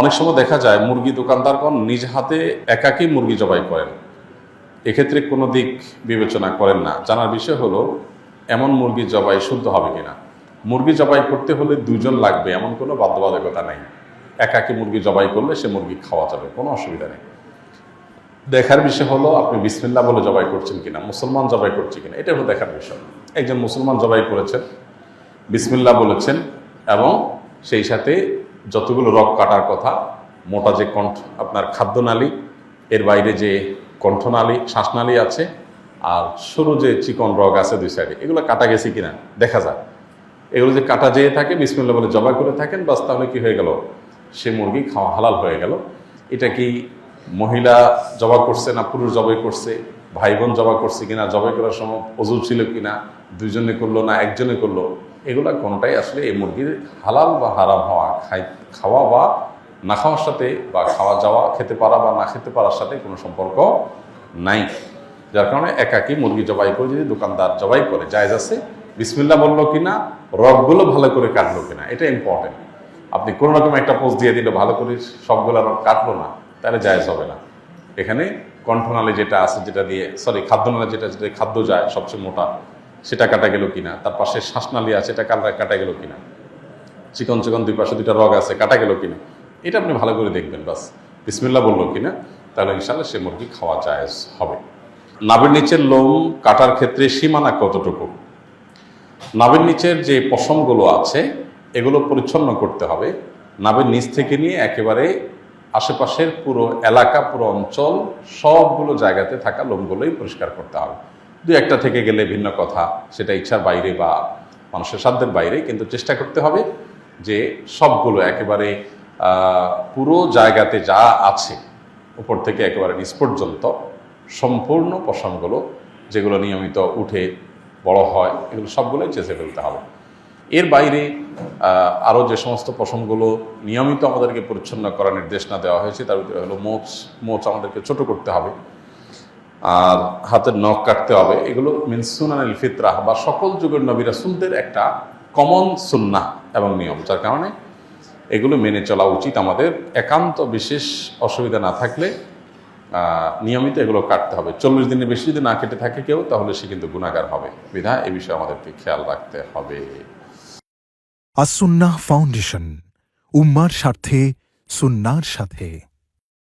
অনেক সময় দেখা যায় মুরগি দোকানদারগণ নিজ হাতে একাকী মুরগি জবাই করেন। এক্ষেত্রে কোনো দিক বিবেচনা করেন না। জানার বিষয় হলো, এমন মুরগি জবাই শুদ্ধ হবে কিনা? মুরগি জবাই করতে হলে দুজন লাগবে, এমন কোনো বাধ্যবাধকতা নেই। একাকী মুরগি জবাই করলে সে মুরগি খাওয়া যাবে, কোনো অসুবিধা নেই। দেখার বিষয় হলো, আপনি বিসমিল্লা বলে জবাই করছেন কিনা, মুসলমান জবাই করছে কিনা, এটা হলো দেখার বিষয়। একজন মুসলমান জবাই করেছেন বিসমিল্লা বলেছেন, এবং সেই সাথে যতগুলো রক কাটার কথা, মোটা যে কণ্ঠ, আপনার খাদ্যনালী, এর বাইরে যে কণ্ঠনালী, শ্বাসনালী আছে, আর সরু যে চিকন রগ আছে দুই সাইডে, এগুলো কাটা গেছে কিনা, দেখা যায় এগুলো যে কাটা যেয়ে থাকে বিসমিল্লা বলে জবাই করে থাকেন, বাস তাহলে কী হয়ে গেল? সে মুরগি খাওয়া হালাল হয়ে গেল। এটা কি মহিলা জবা করছে না পুরুষ জবাই করছে? ভাই বোন জবা করছে কিনা? জবাই করার সময় অজু ছিল কিনা? দুজনে করল না, একজনে করল? এগুলা কোনোটাই আসলে এই মুরগির হালাল বা হারাম হওয়া, খাই, খাওয়া বা না খাওয়ার সাথে বা খাওয়া যাওয়া, খেতে পারা বা না খেতে পারার সাথে কোনো সম্পর্ক নাই। যার কারণে একাকি মুরগি জবাই করে, যদি দোকানদার জবাই করে, জায়জ আছে বিসমিল্লা বলল কিনা, রগগুলো ভালো করে কাটলো কিনা, এটা ইম্পর্টেন্ট আপনি কোনো রকম একটা পোস্ট দিয়ে দিলে, ভালো করে সবগুলো রগ কাটলো না, তাহলে জায়জ হবে না। এখানে কণ্ঠনালী যেটা আছে, যেটা দিয়ে সরি খাদ্যনালী যেটা যেটা খাদ্য যায়, সবচেয়ে মোটা সেটা কাটা গেল কিনা? তার পাশে শ্বাসনালী আছে, এটা কাটা কাটা গেল কিনা? চিকন চিকন দুই পাশে দুইটা রগ আছে, কাটা গেল কিনা? এটা আপনি ভালো করে দেখবেন, বাস। বিসমিল্লা বলল কিনা? তাহলে ইনশাল্লাহ সে মুরগি খাওয়া জায়েজ হবে। নাভির নিচের লোম কাটার ক্ষেত্রে সীমানা কতটুকু? নাভির নিচের যে পশমগুলো আছে, এগুলো পরিচ্ছন্ন করতে হবে। নাভির নিচ থেকে নিয়ে একেবারে আশেপাশের পুরো এলাকা, পুরো অঞ্চল, সবগুলো জায়গাতে থাকা লোমগুলোই পরিষ্কার করতে হবে। দু একটা থেকে গেলে ভিন্ন কথা। সেটা ইচ্ছার বাইরে বা মানুষের সাধ্যের বাইরে, কিন্তু চেষ্টা করতে হবে যে সবগুলো একেবারে পুরো জায়গাতে যা আছে, উপর থেকে একেবারে নিচ পর্যন্ত সম্পূর্ণ পশমগুলো, যেগুলো নিয়মিত উঠে বড় হয়, এগুলো সবগুলোই চেঁচে ফেলতে হবে। এর বাইরে আরও যে সমস্ত পশমগুলো নিয়মিত আমাদেরকে পরিচ্ছন্ন করার নির্দেশনা দেওয়া হয়েছে, তার ভিতরে হলো মোচ। মোচ আমাদেরকে ছোট করতে হবে। আর হাতের নখ কাটতে হবে। এগুলো মিনসুনানিল ফিতরাহ বা সকল যুগের নবী রাসুলদের একটা কমন সুন্না এবং নিয়ম, যার কারণে এগুলো মেনে চলা উচিত আমাদের। একান্ত বিশেষ অসুবিধা না থাকলে নিয়মিত এগুলো কাটতে হবে। চল্লিশ দিনের বেশি যদি না কেটে থাকে কেউ, তাহলে সে কিন্তু গুণাগার হবে। বিধা, এ বিষয়ে আমাদেরকে খেয়াল রাখতে হবে। আসুন্নাহ ফাউন্ডেশন, উম্মার স্বার্থে, সুন্নার সাথে।